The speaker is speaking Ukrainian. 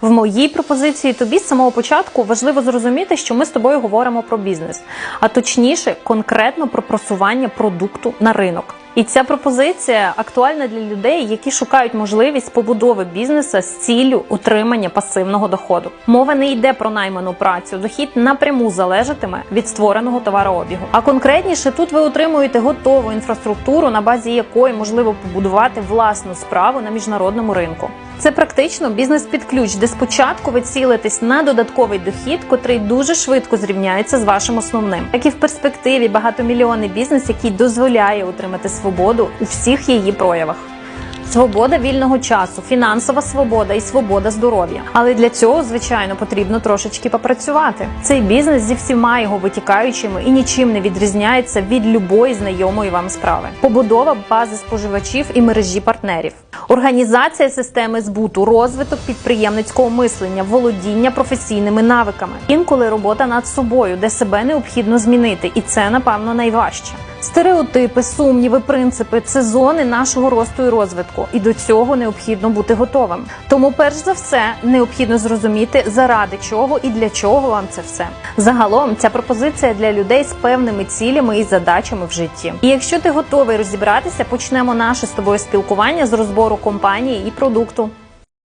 В моїй пропозиції тобі з самого початку важливо зрозуміти, що ми з тобою говоримо про бізнес, а точніше, конкретно про просування продукту на ринок. І ця пропозиція актуальна для людей, які шукають можливість побудови бізнесу з ціллю отримання пасивного доходу. Мова не йде про найману працю. Дохід напряму залежатиме від створеного товарообігу. А конкретніше тут ви отримуєте готову інфраструктуру, на базі якої можливо побудувати власну справу на міжнародному ринку. Це практично бізнес під ключ, де спочатку ви цілитесь на додатковий дохід, котрий дуже швидко зрівняється з вашим основним, так і в перспективі багатомільйонний бізнес, який дозволяє отримати свободу у всіх її проявах. Свобода вільного часу, фінансова свобода і свобода здоров'я. Але для цього, звичайно, потрібно трошечки попрацювати. Цей бізнес зі всіма його витікаючими і нічим не відрізняється від любої знайомої вам справи. Побудова бази споживачів і мережі партнерів, організація системи збуту, розвиток підприємницького мислення, володіння професійними навиками. Інколи робота над собою, де себе необхідно змінити, і це напевно найважче. Стереотипи, сумніви, принципи це зони нашого росту і розвитку, і до цього необхідно бути готовим. Тому, перш за все, необхідно зрозуміти, заради чого і для чого вам це все. Загалом ця пропозиція для людей з певними цілями і задачами в житті. І якщо ти готовий розібратися, почнемо наше з тобою спілкування з розбору компанії і продукту.